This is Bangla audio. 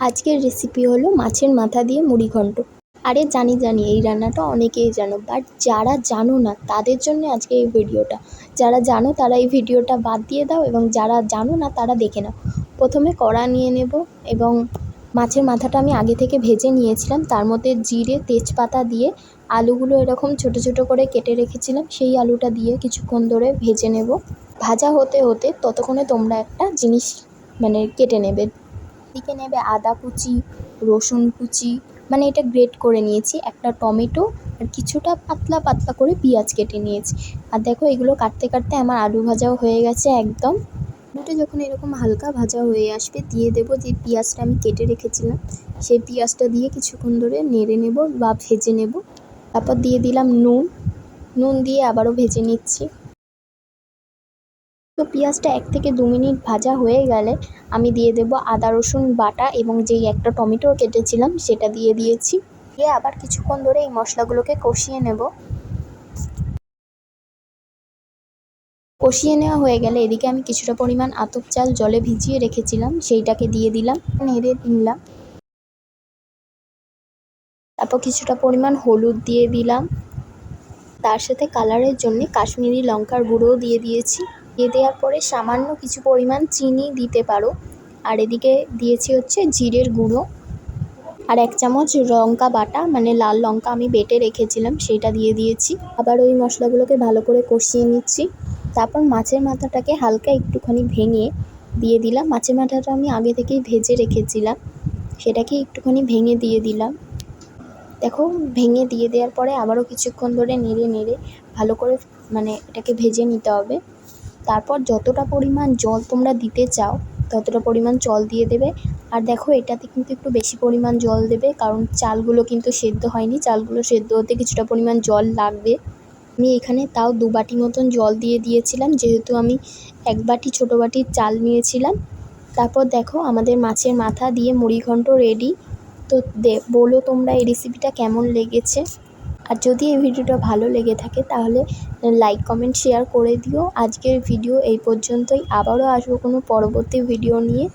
আজকের রেসিপি হলো মাছের মাথা দিয়ে মুড়ি ঘন্ট। আরে জানি জানি, এই রান্নাটা অনেকেই জানো বাট যারা জানো না, তাদের জন্য আজকে এই ভিডিওটা। যারা জানো, তারা এই ভিডিওটা বাদ দিয়ে দাও এবং যারা জানো না, তারা দেখে নাও। প্রথমে কড়া নিয়ে নেব এবং মাছের মাথাটা আমি আগে থেকে ভেজে নিয়েছিলাম। তার মধ্যে জিরে, তেজপাতা দিয়ে আলুগুলো এরকম ছোটো ছোটো করে কেটে রেখেছিলাম। সেই আলুটা দিয়ে কিছুক্ষণ ধরে ভেজে নেব। ভাজা হতে হতে ততক্ষণে তোমরা একটা জিনিস মানে কেটে নেবে। এদিকে নেবে আদা কুচি, রসুন কুচি মানে এটা গ্রেট করে নিয়েছি, একটা টমেটো আর কিছুটা পাতলা পাতলা করে পেঁয়াজ কেটে নিয়েছি। আর দেখো এগুলো কাটতে কাটতে আমার আলু ভাজাও হয়ে গেছে একদম। আলুটা যখন এরকম হালকা ভাজা হয়ে আসবে, দিয়ে দেবো যে পেঁয়াজটা আমি কেটে রেখেছিলাম, সেই পেঁয়াজটা দিয়ে কিছুক্ষণ ধরে নেড়ে নেব বা ভেজে নেব। তারপর দিয়ে দিলাম নুন নুন দিয়ে আবারও ভেজে নিচ্ছি। তো পেঁয়াজটা এক থেকে দু মিনিট ভাজা হয়ে গেলে আমি দিয়ে দেবো আদা, রসুন বাটা এবং যেই একটা টমেটো কেটেছিলাম সেটা দিয়ে দিয়েছি। দিয়ে আবার কিছুক্ষণ ধরে এই মশলাগুলোকে কষিয়ে নেব। কষিয়ে নেওয়া হয়ে গেলে এদিকে আমি কিছুটা পরিমাণ আতপ চাল জলে ভিজিয়ে রেখেছিলাম, সেইটাকে দিয়ে দিলাম, নেড়ে নিলাম। তারপর কিছুটা পরিমাণ হলুদ দিয়ে দিলাম। তার সাথে কালারের জন্য কাশ্মীরি লঙ্কার গুঁড়োও দিয়ে দিয়েছি। দিয়ে দেওয়ার পরে সামান্য কিছু পরিমাণ চিনি দিতে পারো। আর এদিকে দিয়েছি হচ্ছে জিরের গুঁড়ো। আর এক চামচ লঙ্কা বাটা মানে লাল লঙ্কা আমি বেটে রেখেছিলাম, সেটা দিয়ে দিয়েছি। আবার ওই মশলাগুলোকে ভালো করে কষিয়ে নিচ্ছি। তারপর মাছের মাথাটাকে হালকা একটুখানি ভেঙে দিয়ে দিলাম। মাছের মাথাটা আমি আগে থেকেই ভেজে রেখেছিলাম। সেটাকে একটুখানি ভেঙে দিয়ে দিলাম। দেখো, ভেঙে দিয়ে দেওয়ার পরে আবারও কিছুক্ষণ ধরে নেড়ে নেড়ে ভালো করে মানে এটাকে ভেজে নিতে হবে। তারপর যতটা পরিমাণ জল তোমরা দিতে চাও, ততটা পরিমাণ জল দিয়ে দেবে। আর দেখো, এটাতে কিন্তু একটু বেশি পরিমাণ জল দেবে, কারণ চালগুলো কিন্তু সেদ্ধ হয়নি। চালগুলো সেদ্ধ হতে কিছুটা পরিমাণ জল লাগবে। আমি এখানে তাও দু বাটি মতন জল দিয়ে দিয়েছিলাম, যেহেতু আমি এক বাটি ছোটো বাটির চাল নিয়েছিলাম। তারপর দেখো, আমাদের মাছের মাথা দিয়ে মুড়িঘণ্ট রেডি তো দে, বলো তোমরা এই রেসিপিটা কেমন লেগেছে? আর যদি এই ভিডিওটা ভালো লেগে থাকে তাহলে লাইক কমেন্ট শেয়ার করে দিও। আজকের ভিডিও এই পর্যন্তই। আবারও আসব কোনো পরবর্তী ভিডিও নিয়ে।